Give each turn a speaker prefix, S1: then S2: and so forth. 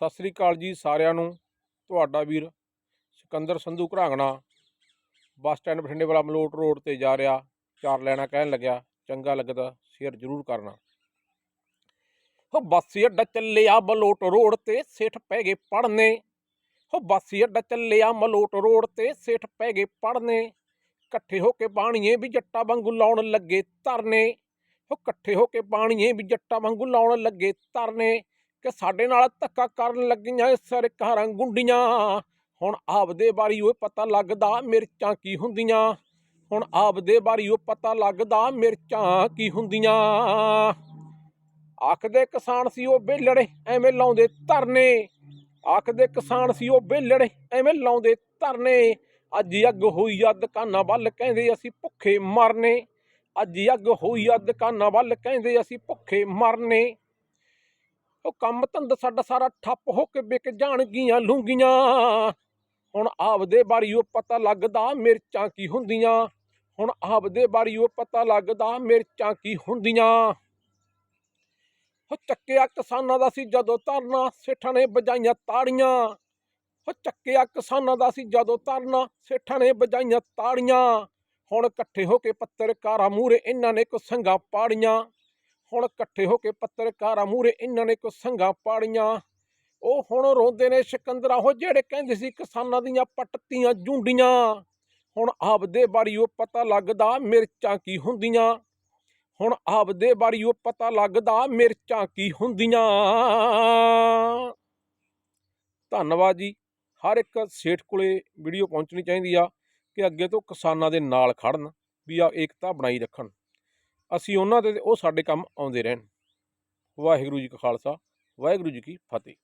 S1: ਸਤਿ ਸ੍ਰੀ ਅਕਾਲ ਜੀ ਸਾਰਿਆਂ ਨੂੰ। ਤੁਹਾਡਾ ਵੀਰ ਸਿਕੰਦਰ ਸੰਧੂ ਘਰਾਂਗਣਾ ਬੱਸ ਸਟੈਂਡ ਬਠਿੰਡੇ ਵਾਲਾ ਮਲੋਟ ਰੋਡ ਤੇ ਜਾ ਰਿਹਾ। ਚਾਰ ਲੈਣਾ ਕਹਿਣ ਲੱਗਿਆ, ਚੰਗਾ ਲੱਗਦਾ, ਸ਼ੇਅਰ ਜ਼ਰੂਰ ਕਰਨਾ। ਹੋ ਬੱਸ ਅੱਡਾ ਚੱਲਿਆ ਮਲੋਟ ਰੋਡ ਤੇ, ਸੇਠ ਪੈ ਗਏ ਪੜਨੇ ਹੋ ਬੱਸ ਅੱਡਾ ਚੱਲਿਆ ਮਲੋਟ ਰੋਡ ਤੇ, ਸੇਠ ਪੈ ਗਏ ਪੜਨੇ ਇਕੱਠੇ ਹੋ ਕੇ ਬਾਣੀਏ ਵੀ ਜੱਟਾਂ ਵਾਂਗੂ ਲਾਉਣ ਲੱਗੇ ਧਰਨੇ। ਹੋ ਇਕੱਠੇ ਹੋ ਕੇ ਬਾਣੀਏ ਵੀ ਜੱਟਾਂ ਵਾਂਗੂ ਲਾਉਣ ਲੱਗੇ ਧਰਨੇ। ਕਿ ਸਾਡੇ ਨਾਲ ਧੱਕਾ ਕਰਨ ਲੱਗੀਆਂ ਇਹ ਸਰਕਾਰਾਂ ਗੁੰਡੀਆਂ ਹੁਣ ਆਪਦੇ ਬਾਰੀ ਉਹ ਪਤਾ ਲੱਗਦਾ ਮਿਰਚਾਂ ਕੀ ਹੁੰਦੀਆਂ। ਹੁਣ ਆਪਦੇ ਬਾਰੀ ਉਹ ਪਤਾ ਲੱਗਦਾ ਮਿਰਚਾਂ ਕੀ ਹੁੰਦੀਆਂ। ਆਖਦੇ ਕਿਸਾਨ ਸੀ ਉਹ ਬੇਲੜੇ ਐਵੇਂ ਲਾਉਂਦੇ ਧਰਨੇ। ਆਖਦੇ ਕਿਸਾਨ ਸੀ ਉਹ ਬੇਲੜੇ ਐਵੇਂ ਲਾਉਂਦੇ ਧਰਨੇ। ਅੱਜ ਅੱਗ ਹੋਈ ਆ ਦੁਕਾਨਾਂ ਵੱਲ, ਕਹਿੰਦੇ ਅਸੀਂ ਭੁੱਖੇ ਮਰਨੇ। ਅੱਜ ਅੱਗ ਹੋਈ ਆ ਦੁਕਾਨਾਂ ਵੱਲ, ਕਹਿੰਦੇ ਅਸੀਂ ਭੁੱਖੇ ਮਰਨੇ। ਉਹ ਕੰਮ ਧੰਦ ਸਾਡਾ ਸਾਰਾ ਠੱਪ ਹੋ ਕੇ ਵਿਕ ਜਾਣਗੀਆਂ ਲੂੰਗੀਆਂ। ਹੁਣ ਆਪਦੇ ਬਾਰੀ ਉਹ ਪਤਾ ਲੱਗਦਾ ਮਿਰਚਾਂ ਕੀ ਹੁੰਦੀਆਂ। ਹੁਣ ਆਪਦੇ ਬਾਰੀ ਉਹ ਪਤਾ ਲੱਗਦਾ ਮਿਰਚਾਂ ਕੀ ਹੁੰਦੀਆਂ। ਹੋ ਚੱਕਿਆ ਕਿਸਾਨਾਂ ਦਾ ਸੀ ਜਦੋਂ ਧਰਨਾ, ਸੇਠਾਂ ਨੇ ਵਜਾਈਆਂ ਤਾੜੀਆਂ। ਹੋ ਚੱਕਿਆ ਕਿਸਾਨਾਂ ਦਾ ਸੀ ਜਦੋਂ ਧਰਨਾ, ਸੇਠਾਂ ਨੇ ਵਜਾਈਆਂ ਤਾੜੀਆਂ। ਹੁਣ ਇਕੱਠੇ ਹੋ ਕੇ ਪੱਤਰਕਾਰਾਂ ਮੂਹਰੇ ਇਹਨਾਂ ਨੇ ਕੋ ਸੰਗਾ ਪਾੜੀਆਂ। ਹੁਣ ਇਕੱਠੇ ਹੋ ਕੇ ਪੱਤਰਕਾਰਾਂ ਮੂਹਰੇ ਇਹਨਾਂ ਨੇ ਕੋ ਸੰਗਾ ਪਾੜੀਆਂ। ਉਹ ਹੁਣ ਰੋਂਦੇ ਨੇ ਸਿਕੰਦਰਾ, ਉਹ ਜਿਹੜੇ ਕਹਿੰਦੇ ਸੀ ਕਿਸਾਨਾਂ ਦੀਆਂ ਪੱਟਤੀਆਂ ਜੁੰਡੀਆਂ। ਹੁਣ ਆਪਦੇ ਬਾਰੀ ਉਹ ਪਤਾ ਲੱਗਦਾ ਮਿਰਚਾਂ ਕੀ ਹੁੰਦੀਆਂ। ਹੁਣ ਆਪਦੇ ਬਾਰੀ ਉਹ ਪਤਾ ਲੱਗਦਾ ਮਿਰਚਾਂ ਕੀ ਹੁੰਦੀਆਂ। ਧੰਨਵਾਦ ਜੀ। ਹਰ ਇੱਕ ਸੇਠ ਕੋਲੇ ਵੀਡੀਓ ਪਹੁੰਚਣੀ ਚਾਹੀਦੀ ਆ ਕਿ ਅੱਗੇ ਤੋਂ ਕਿਸਾਨਾਂ ਦੇ ਨਾਲ ਖੜਨ, ਵੀ ਆ ਏਕਤਾ ਬਣਾਈ ਰੱਖਣ। ਅਸੀਂ ਉਹਨਾਂ ਦੇ ਉਹ ਸਾਡੇ ਕੰਮ ਆਉਂਦੇ ਰਹਿਣ। ਵਾਹਿਗੁਰੂ ਜੀ ਕਾ ਖਾਲਸਾ, ਵਾਹਿਗੁਰੂ ਜੀ ਕੀ ਫਤਿਹ।